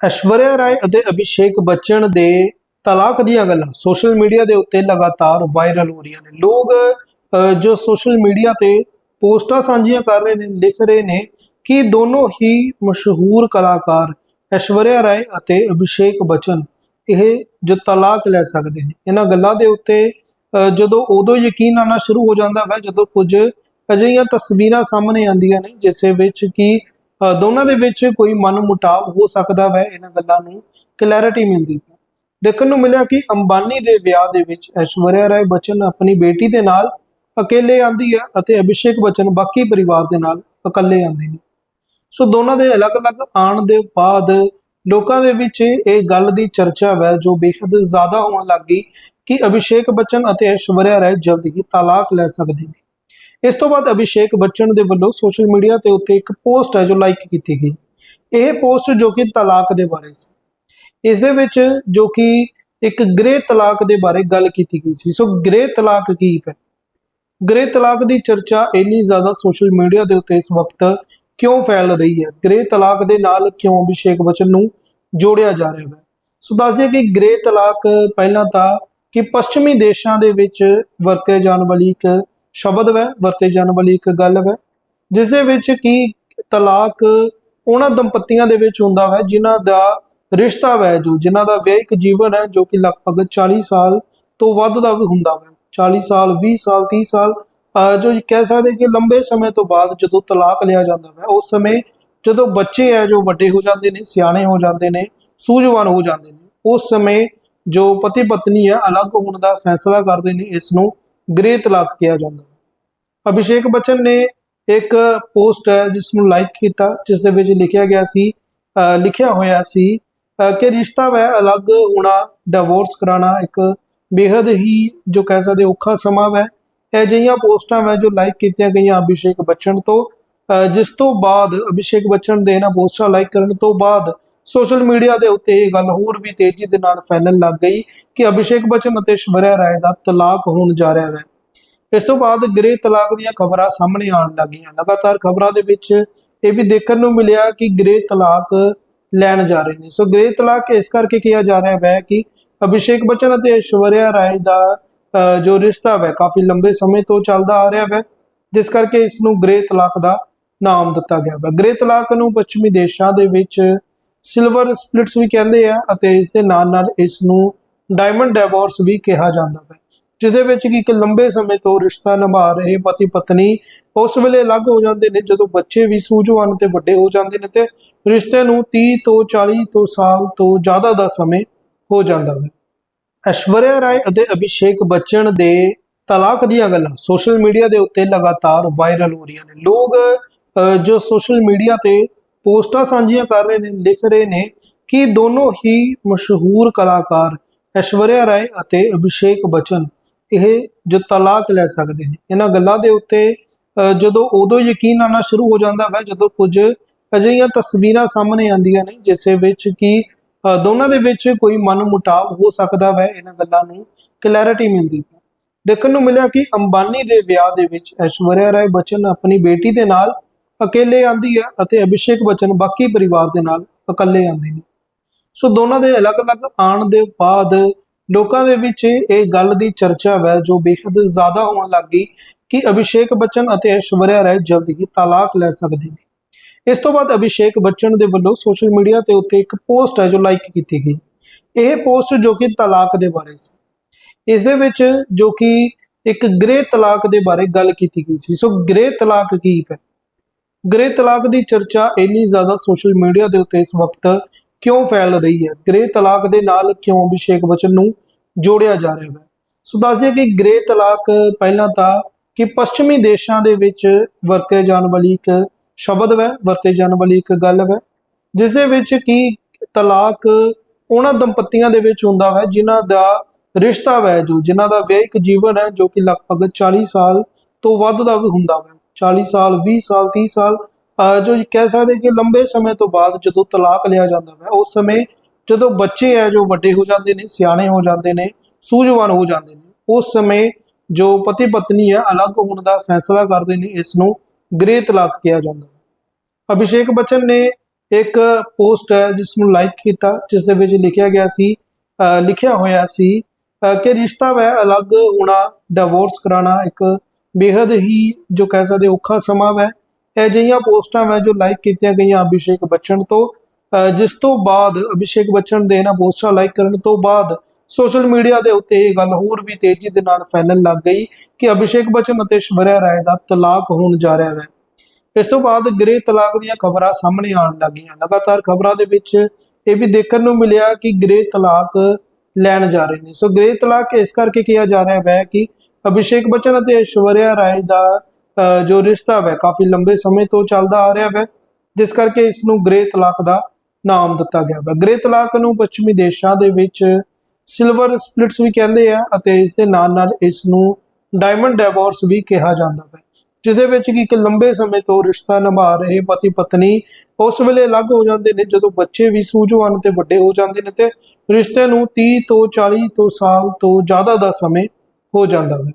ਐਸ਼ਵਰਿਆ ਰਾਏ ਅਤੇ ਅਭਿਸ਼ੇਕ ਬੱਚਨ ਦੇ ਤਲਾਕ ਦੀਆਂ ਗੱਲਾਂ ਸੋਸ਼ਲ ਮੀਡੀਆ ਦੇ ਉੱਤੇ ਲਗਾਤਾਰ ਵਾਇਰਲ ਹੋ ਰਹੀਆਂ ਨੇ। ਲੋਕ ਜੋ ਸੋਸ਼ਲ ਮੀਡੀਆ ਤੇ ਪੋਸਟਾਂ ਸਾਂਝੀਆਂ ਕਰ ਰਹੇ ਨੇ ਲਿਖ ਰਹੇ ਨੇ ਕਿ ਦੋਨੋਂ ਹੀ ਮਸ਼ਹੂਰ ਕਲਾਕਾਰ ਐਸ਼ਵਰਿਆ ਰਾਏ ਅਤੇ ਅਭਿਸ਼ੇਕ ਬੱਚਨ ਇਹ ਜੋ ਤਲਾਕ ਲੈ ਸਕਦੇ ਨੇ। ਇਹਨਾਂ ਗੱਲਾਂ ਦੇ ਉੱਤੇ ਅਹ, ਜਦੋਂ ਉਦੋਂ ਯਕੀਨ ਆਉਣਾ ਸ਼ੁਰੂ ਹੋ ਜਾਂਦਾ ਹੈ ਜਦੋਂ ਕੁਝ ਅਜਿਹੀਆਂ ਤਸਵੀਰਾਂ ਸਾਹਮਣੇ ਆਉਂਦੀਆਂ ਨੇ ਜਿਸ ਵਿੱਚ ਕਿ ਦੋਨਾਂ ਦੇ ਵਿੱਚ ਕੋਈ ਮਨਮੁਟਾਵ ਹੋ ਸਕਦਾ ਹੈ ਇਹਨਾਂ ਗੱਲਾਂ ਨੂੰ ਕਲੈਰਿਟੀ ਮਿਲਦੀ ਹੈ। ਦੇਖਣ ਨੂੰ ਮਿਲਿਆ ਕਿ ਅੰਬਾਨੀ ਦੇ ਵਿਆਹ ਦੇ ਵਿੱਚ ਐਸ਼ਵਰਿਆ ਰਾਏ ਬਚਨ ਆਪਣੀ ਬੇਟੀ ਦੇ ਨਾਲ ਇਕੱਲੇ ਆਂਦੀ ਹੈ ਅਤੇ ਅਭਿਸ਼ੇਕ ਬੱਚਨ ਬਾਕੀ ਪਰਿਵਾਰ ਦੇ ਨਾਲ ਇਕੱਲੇ ਆਉਂਦੇ ਨੇ। ਸੋ ਦੋਨਾਂ ਦੇ ਅਲੱਗ-ਅਲੱਗ ਆਉਣ ਦੇ ਬਾਅਦ ਲੋਕਾਂ ਦੇ ਵਿੱਚ ਇਹ ਗੱਲ ਦੀ ਚਰਚਾ ਹੈ ਜੋ ਬੇहद ਜ਼ਿਆਦਾ ਹੋਣ ਲੱਗੀ ਕਿ ਅਭਿਸ਼ੇਕ ਬੱਚਨ ਅਤੇ ਐਸ਼ਵਰਿਆ ਰਾਏ ਜਲਦੀ ਹੀ ਤਲਾਕ ਲੈ ਸਕਦੇ ਨੇ। ਇਸ ਤੋਂ ਬਾਅਦ ਅਭਿਸ਼ੇਕ ਬੱਚਨ ਦੇ ਵੱਲੋਂ ਸੋਸ਼ਲ ਮੀਡੀਆ ਤੇ ਉੱਤੇ ਇੱਕ ਪੋਸਟ ਹੈ ਜੋ ਲਾਈਕ ਕੀਤੀ ਗਈ। ਇਹ ਪੋਸਟ ਜੋ ਕਿ ਤਲਾਕ ਦੇ ਬਾਰੇ ਸੀ। ਇਸ ਦੇ ਵਿੱਚ ਜੋ ਕਿ ਇੱਕ ਗ੍ਰੇ ਤਲਾਕ ਦੇ ਬਾਰੇ ਗੱਲ ਕੀਤੀ ਗਈ ਸੀ। ਸੋ ਗ੍ਰੇ ਤਲਾਕ ਕੀ ਹੈ? ਗ੍ਰੇ ਤਲਾਕ ਦੀ ਚਰਚਾ ਇੰਨੀ ਜ਼ਿਆਦਾ ਸੋਸ਼ਲ ਮੀਡੀਆ ਦੇ ਉੱਤੇ ਇਸ ਵਕਤ ਕਿਉਂ ਫੈਲ ਰਹੀ ਹੈ? ਗ੍ਰੇ ਤਲਾਕ ਦੇ ਨਾਲ ਕਿਉਂ ਅਭਿਸ਼ੇਕ ਬਚਨ ਨੂੰ ਜੋੜਿਆ ਜਾ ਰਿਹਾ ਹੈ? ਸੋ ਦੱਸ ਦਈਏ ਕਿ ਗ੍ਰੇ ਤਲਾਕ ਪਹਿਲਾਂ ਤਾਂ ਕਿ ਪੱਛਮੀ ਦੇਸ਼ਾਂ ਦੇ ਵਿੱਚ ਵਰਤੇ ਜਾਣ ਵਾਲੀ ਇੱਕ ਸ਼ਬਦ ਹੈ ਵਰਤੇ ਜਾਣ ਵਾਲੀ ਇੱਕ ਗੱਲ ਹੈ ਜਿਸ ਦੇ ਵਿੱਚ ਕਿ ਤਲਾਕ ਉਹਨਾਂ ਦੰਪਤੀਆਂ ਦੇ ਵਿੱਚ ਹੁੰਦਾ ਹੈ ਜਿਨ੍ਹਾਂ ਦਾ ਰਿਸ਼ਤਾ ਹੈ ਜੋ, ਜਿਨ੍ਹਾਂ ਦਾ ਵਿਆਹਿਕ ਜੀਵਨ ਹੈ ਜੋ ਕਿ ਲਗਭਗ 40 ਸਾਲ ਤੋਂ ਵੱਧ ਦਾ ਵੀ ਹੁੰਦਾ ਹੈ 40 ਸਾਲ 20 ਸਾਲ 30 ਸਾਲ, ਅਹ ਜੋ ਕਹਿ ਸਕਦੇ ਕਿ ਲੰਬੇ ਸਮੇਂ ਤੋਂ ਬਾਅਦ ਜਦੋਂ ਤਲਾਕ ਲਿਆ ਜਾਂਦਾ ਹੈ ਉਸ ਸਮੇਂ ਜਦੋਂ ਬੱਚੇ ਹੈ ਜੋ ਵੱਡੇ ਹੋ ਜਾਂਦੇ ਨੇ, ਸਿਆਣੇ ਹੋ ਜਾਂਦੇ ਨੇ, ਸੂਝਵਾਨ ਹੋ ਜਾਂਦੇ ਨੇ, ਉਸ ਸਮੇਂ ਜੋ ਪਤੀ ਪਤਨੀ ਹੈ ਅਲੱਗ ਹੋਣ ਦਾ ਫੈਸਲਾ ਕਰਦੇ ਨੇ, ਇਸ ਨੂੰ ਗ੍ਰੇ ਤਲਾਕ ਕਿਹਾ ਜਾਂਦਾ ਹੈ। ਅਭਿਸ਼ੇਕ ਬੱਚਨ ਨੇ ਇੱਕ ਪੋਸਟ ਹੈ ਜਿਸ ਨੂੰ ਲਾਈਕ ਕੀਤਾ, ਜਿਸ ਦੇ ਵਿੱਚ ਲਿਖਿਆ ਗਿਆ ਸੀ ਲਿਖਿਆ ਹੋਇਆ ਸੀ ਕਿ ਰਿਸ਼ਤਾ ਵੈ ਅਲੱਗ ਹੋਣਾ ਡਿਵੋਰਸ ਕਰਾਉਣਾ ਇੱਕ ਬੇहद ਹੀ ਜੋ ਕਹਿ ਸਕਦੇ ਔਖਾ ਸਮਾਂ ਵੈ। ਇਹ ਜਿਹੀਆਂ ਪੋਸਟਾਂ ਵੈ ਜੋ ਲਾਈਕ ਕੀਤੀਆਂ ਗਈਆਂ ਅਭਿਸ਼ੇਕ ਬੱਚਨ ਤੋਂ, ਅਹ ਜਿਸ ਤੋਂ ਬਾਅਦ ਅਭਿਸ਼ੇਕ ਬੱਚਨ ਦੇ ਇਹਨਾਂ ਪੋਸਟਾਂ ਲਾਈਕ ਕਰਨ ਤੋਂ ਬਾਅਦ ਸੋਸ਼ਲ ਮੀਡੀਆ ਦੇ ਉੱਤੇ ਇਹ ਗੱਲ ਹੋਰ ਵੀ ਤੇਜ਼ੀ ਦੇ ਨਾਲ ਫੈਲਣ ਲੱਗ ਗਈ ਕਿ ਅਭਿਸ਼ੇਕ ਬਚਨ ਅਤੇ ਸ਼ਵਰਿਆ ਰਾਏ ਦਾ ਤਲਾਕ ਹੋਣ ਜਾ ਰਿਹਾ ਹੈ। ਇਸ ਤੋਂ ਬਾਅਦ ਗ੍ਰੇ ਤਲਾਕ ਦੀਆਂ ਖਬਰਾਂ ਸਾਹਮਣੇ ਆਉਣ ਲੱਗੀਆਂ। ਲਗਾਤਾਰ ਖਬਰਾਂ ਦੇ ਵਿੱਚ ਇਹ ਵੀ ਦੇਖਣ ਨੂੰ ਮਿਲਿਆ ਕਿ ਗ੍ਰੇ ਤਲਾਕ ਲੈਣ ਜਾ ਰਹੇ ਨੇ। ਸੋ ਗ੍ਰੇ ਤਲਾਕ ਇਸ ਕਰਕੇ ਕਿਹਾ ਜਾ ਰਿਹਾ ਹੈ ਕਿ ਅਭਿਸ਼ੇਕ ਬਚਨ ਅਤੇ ਐਸ਼ਵਰਿਆ ਰਾਏ ਦਾ ਅਹ, ਜੋ ਰਿਸ਼ਤਾ ਹੈ ਕਾਫੀ ਲੰਬੇ ਸਮੇਂ ਤੋਂ ਚੱਲਦਾ ਆ ਰਿਹਾ ਹੈ ਜਿਸ ਕਰਕੇ ਇਸ ਨੂੰ ਗ੍ਰੇ ਤਲਾਕ ਦਾ ਨਾਮ ਦਿੱਤਾ ਗਿਆ ਹੈ। ਗ੍ਰੇ ਤਲਾਕ ਨੂੰ ਪੱਛਮੀ ਦੇਸ਼ਾਂ ਦੇ ਵਿੱਚ ਸਿਲਵਰ ਸਪਲਿਟਸ ਵੀ ਕਹਿੰਦੇ ਆ ਅਤੇ ਇਸ ਦੇ ਨਾਲ ਨਾਲ ਇਸ ਨੂੰ ਡਾਇਮੰਡ ਡਿਵੋਰਸ ਵੀ ਕਿਹਾ ਜਾਂਦਾ ਹੈ। ਜਿਹਦੇ ਵਿੱਚ ਕਿ ਇੱਕ ਲੰਬੇ ਸਮੇਂ ਤੋਂ ਰਿਸ਼ਤਾ ਨਿਭਾ ਰਹੇ ਪਤੀ ਪਤਨੀ ਉਸ ਵੇਲੇ ਅਲੱਗ ਹੋ ਜਾਂਦੇ ਨੇ ਜਦੋਂ ਬੱਚੇ ਵੀ ਸੂਝਵਾਨ ਤੇ ਵੱਡੇ ਹੋ ਜਾਂਦੇ ਨੇ ਤੇ ਰਿਸ਼ਤੇ ਨੂੰ 30 ਤੋਂ 40 ਤੋਂ ਸਾਲ ਤੋਂ ਜ਼ਿਆਦਾ ਦਾ ਸਮੇਂ ਹੋ ਜਾਂਦਾ ਹੈ। ਐਸ਼ਵਰਿਆ ਰਾਏ ਅਤੇ ਅਭਿਸ਼ੇਕ ਬੱਚਨ ਦੇ ਤਲਾਕ ਦੀਆਂ ਗੱਲਾਂ ਸੋਸ਼ਲ ਮੀਡੀਆ ਦੇ ਉੱਤੇ ਲਗਾਤਾਰ ਵਾਇਰਲ ਹੋ ਰਹੀਆਂ ਨੇ। ਲੋਕ ਅਹ, ਜੋ ਸੋਸ਼ਲ ਮੀਡੀਆ ਤੇ ਪੋਸਟਾਂ ਸਾਂਝੀਆਂ ਕਰ ਰਹੇ ਨੇ, ਲਿਖ ਰਹੇ ਨੇ ਕਿ ਦੋਨੋਂ ਹੀ ਮਸ਼ਹੂਰ ਕਲਾਕਾਰ ਐਸ਼ਵਰਿਆ ਰਾਏ ਅਤੇ ਅਭਿਸ਼ੇਕ ਬਚਨ ਇਹ ਜੋ ਤਲਾਕ ਲੈ ਸਕਦੇ ਨੇ। ਇਹਨਾਂ ਗੱਲਾਂ ਦੇ ਉੱਤੇ ਜਦੋਂ ਉਦੋਂ ਯਕੀਨ ਆਉਣਾ ਸ਼ੁਰੂ ਹੋ ਜਾਂਦਾ ਹੈ ਜਦੋਂ ਕੁਝ ਅਜਿਹੀਆਂ ਤਸਵੀਰਾਂ ਸਾਹਮਣੇ ਆਉਂਦੀਆਂ ਨੇ, ਜਿਸ ਵਿੱਚ ਕਿ ਦੋਨਾਂ ਦੇ ਵਿੱਚ ਕੋਈ ਮਨਮੁਟਾਵ ਹੋ ਸਕਦਾ ਹੈ ਇਹਨਾਂ ਗੱਲਾਂ ਨੂੰ ਕਲੈਰਿਟੀ ਮਿਲਦੀ ਹੈ। ਦੇਖਣ ਨੂੰ ਮਿਲਿਆ ਕਿ ਅੰਬਾਨੀ ਦੇ ਵਿਆਹ ਦੇ ਵਿੱਚ ਐਸ਼ਵਰਿਆ ਰਾਏ ਬਚਨ ਆਪਣੀ ਬੇਟੀ ਦੇ ਨਾਲ ਅਕੇਲੇ ਆਂਦੀ ਹੈ ਅਤੇ ਅਭਿਸ਼ੇਕ ਬੱਚਨ ਬਾਕੀ ਪਰਿਵਾਰ ਦੇ ਨਾਲ ਇਕੱਲੇ ਆਉਂਦੇ ਨੇ। ਸੋ ਦੋਨਾਂ ਦੇ ਅਲੱਗ-ਅਲੱਗ ਆਉਣ ਦੇ ਬਾਅਦ ਲੋਕਾਂ ਦੇ ਵਿੱਚ ਇਹ ਗੱਲ ਦੀ ਚਰਚਾ ਹੈ ਜੋ ਬੇਹੱਦ ਜ਼ਿਆਦਾ ਹੋਣ ਲੱਗੀ ਕਿ ਅਭਿਸ਼ੇਕ ਬੱਚਨ ਅਤੇ ਐਸ਼ਵਰਿਆ ਰਾਏ ਜਲਦ ਹੀ ਤਲਾਕ ਲੈ ਸਕਦੇ ਨੇ। ਇਸ ਤੋਂ ਬਾਅਦ ਅਭਿਸ਼ੇਕ ਬੱਚਨ ਦੇ ਵੱਲੋਂ ਸੋਸ਼ਲ ਮੀਡੀਆ ਤੇ ਉੱਤੇ ਇੱਕ ਪੋਸਟ ਹੈ ਜੋ ਲਾਈਕ ਕੀਤੀ ਗਈ। ਇਹ ਪੋਸਟ ਜੋ ਕਿ ਤਲਾਕ ਦੇ ਬਾਰੇ ਸੀ। ਇਸ ਦੇ ਵਿੱਚ ਜੋ ਕਿ ਇੱਕ ਗ੍ਰੇ ਤਲਾਕ ਦੇ ਬਾਰੇ ਗੱਲ ਕੀਤੀ ਗਈ ਸੀ। ਸੋ ਗ੍ਰੇ ਤਲਾਕ ਕੀ ਹੈ? ਗ੍ਰੇ ਤਲਾਕ ਦੀ ਚਰਚਾ ਇੰਨੀ ਜ਼ਿਆਦਾ ਸੋਸ਼ਲ ਮੀਡੀਆ ਦੇ ਉੱਤੇ ਇਸ ਵਕਤ ਕਿਉਂ ਫੈਲ ਰਹੀ ਹੈ? ਗ੍ਰੇ ਤਲਾਕ ਦੇ ਨਾਲ ਕਿਉਂ ਅਭਿਸ਼ੇਕ ਬਚਨ ਨੂੰ ਜੋੜਿਆ ਜਾ ਰਿਹਾ ਹੈ? ਸੋ ਦੱਸ ਦਈਏ ਕਿ ਗ੍ਰੇ ਤਲਾਕ ਪਹਿਲਾਂ ਤਾਂ ਕਿ ਪੱਛਮੀ ਦੇਸ਼ਾਂ ਦੇ ਵਿੱਚ ਵਰਤੇ ਜਾਣ ਵਾਲੀ ਇੱਕ ਸ਼ਬਦ ਹੈ ਵਰਤੇ ਜਾਣ ਵਾਲੀ ਇੱਕ ਗੱਲ ਹੈ ਜਿਸ ਦੇ ਵਿੱਚ ਕਿ ਤਲਾਕ ਉਹਨਾਂ ਦੰਪਤੀਆਂ ਦੇ ਵਿੱਚ ਹੁੰਦਾ ਹੈ ਜਿਨ੍ਹਾਂ ਦਾ ਰਿਸ਼ਤਾ ਹੈ ਜੋ, ਜਿਨ੍ਹਾਂ ਦਾ ਵਿਆਹਿਕ ਜੀਵਨ ਹੈ ਜੋ ਕਿ ਲਗਭਗ 40 ਸਾਲ ਤੋਂ ਵੱਧ ਦਾ ਵੀ ਹੁੰਦਾ ਹੈ 40 ਸਾਲ 20 ਸਾਲ 30 ਸਾਲ ਜੋ ਕਹਿ ਸਕਦੇ ਕਿ ਲੰਬੇ ਸਮੇਂ ਤੋਂ ਬਾਅਦ ਜਦੋਂ ਤਲਾਕ ਲਿਆ ਜਾਂਦਾ ਹੈ, ਉਸ ਸਮੇਂ ਜਦੋਂ ਬੱਚੇ ਹੈ ਜੋ ਵੱਡੇ ਹੋ ਜਾਂਦੇ ਨੇ, ਸਿਆਣੇ ਹੋ ਜਾਂਦੇ ਨੇ, ਸੂਝਵਾਨ ਹੋ ਜਾਂਦੇ ਨੇ, ਉਸ ਸਮੇਂ ਜੋ ਪਤੀ ਪਤਨੀ ਹੈ, ਅਲੱਗ ਹੋਣ ਦਾ ਫੈਸਲਾ ਕਰਦੇ ਨੇ, ਇਸ ਨੂੰ ਗ੍ਰੇ ਤਲਾਕ ਕਿਹਾ ਜਾਂਦਾ ਹੈ। ਅਭਿਸ਼ੇਕ ਬੱਚਨ ਨੇ ਇੱਕ ਪੋਸਟ ਹੈ, ਜਿਸ ਨੂੰ ਲਾਈਕ ਕੀਤਾ, ਜਿਸ ਦੇ ਵਿੱਚ ਲਿਖਿਆ ਗਿਆ ਸੀ ਲਿਖਿਆ ਹੋਇਆ ਸੀ ਕਿ ਰਿਸ਼ਤਾ ਵੈ ਅਲੱਗ ਹੋਣਾ, ਡਿਵੋਰਸ ਕਰਾਉਣਾ ਇੱਕ ਬੇहद ਹੀ ਜੋ ਕਹਿ ਸਕਦੇ ਔਖਾ ਸਮਾਂ ਵੈ। ਅਜਿਹੀਆਂ ਪੋਸਟਾਂ ਵੈ ਜੋ ਲਾਈਕ ਕੀਤੀਆਂ ਗਈਆਂ ਅਭਿਸ਼ੇਕ ਬੱਚਨ ਤੋਂ, ਅਹ ਜਿਸ ਤੋਂ ਬਾਅਦ ਅਭਿਸ਼ੇਕ ਬੱਚਨ ਦੇ ਇਹਨਾਂ ਪੋਸਟਾਂ ਲਾਈਕ ਕਰਨ ਤੋਂ ਬਾਅਦ ਸੋਸ਼ਲ ਮੀਡੀਆ ਦੇ ਉੱਤੇ ਇਹ ਗੱਲ ਹੋਰ ਵੀ ਤੇਜ਼ੀ ਦੇ ਨਾਲ ਫੈਲਣ ਲੱਗ ਗਈ ਕਿ ਅਭਿਸ਼ੇਕ ਬੱਚਨ ਅਤੇ ਸ਼ਵਰਿਆ ਰਾਏ ਦਾ ਤਲਾਕ ਹੋਣ ਜਾ ਰਿਹਾ ਹੈ ਇਸ ਤੋਂ ਬਾਅਦ ਗ੍ਰੇ ਤਲਾਕ ਦੀਆਂ ਖਬਰਾਂ ਸਾਹਮਣੇ ਆਉਣ ਲੱਗੀਆਂ। ਲਗਾਤਾਰ ਖਬਰਾਂ ਦੇ ਵਿੱਚ ਇਹ ਵੀ ਦੇਖਣ ਨੂੰ ਮਿਲਿਆ ਕਿ ਗ੍ਰੇ ਤਲਾਕ ਲੈਣ ਜਾ ਰਹੇ ਨੇ। ਸੋ ਗ੍ਰੇ ਤਲਾਕ ਇਸ ਕਰਕੇ ਕਿਹਾ ਜਾ ਰਿਹਾ ਹੈ ਕਿ ਅਭਿਸ਼ੇਕ ਬੱਚਨ ਅਤੇ ਐਸ਼ਵਰਿਆ ਰਾਏ ਦਾ ਅਹ, ਜੋ ਰਿਸ਼ਤਾ ਹੈ ਕਾਫੀ ਲੰਬੇ ਸਮੇਂ ਤੋਂ ਚੱਲਦਾ ਆ ਰਿਹਾ ਹੈ ਜਿਸ ਕਰਕੇ ਇਸ ਨੂੰ ਗ੍ਰੇ ਤਲਾਕ ਦਾ ਨਾਮ ਦਿੱਤਾ ਗਿਆ ਹੈ ਗ੍ਰੇ ਤਲਾਕ ਨੂੰ ਪੱਛਮੀ ਦੇਸ਼ਾਂ ਦੇ ਵਿੱਚ ਸਿਲਵਰ ਸਪਲਿਟਸ ਵੀ ਕਹਿੰਦੇ ਆ ਅਤੇ ਇਸ ਦੇ ਨਾਲ ਨਾਲ ਇਸ ਨੂੰ ਡਾਇਮੰਡ ਡਿਵੋਰਸ ਵੀ ਕਿਹਾ ਜਾਂਦਾ ਹੈ ਜਿਹਦੇ ਵਿੱਚ ਕਿ ਇੱਕ ਲੰਬੇ ਸਮੇਂ ਤੋਂ ਰਿਸ਼ਤਾ ਨਿਭਾ ਰਹੇ ਪਤੀ ਪਤਨੀ ਉਸ ਵੇਲੇ ਅਲੱਗ ਹੋ ਜਾਂਦੇ ਨੇ ਜਦੋਂ ਬੱਚੇ ਵੀ ਸੂਝਵਾਨ ਤੇ ਵੱਡੇ ਹੋ ਜਾਂਦੇ ਨੇ ਤੇ ਰਿਸ਼ਤੇ ਨੂੰ 30 ਤੋਂ 40 ਤੋਂ ਸਾਲ ਤੋਂ ਜ਼ਿਆਦਾ ਦਾ ਸਮੇਂ ਹੋ ਜਾਂਦਾ ਹੈ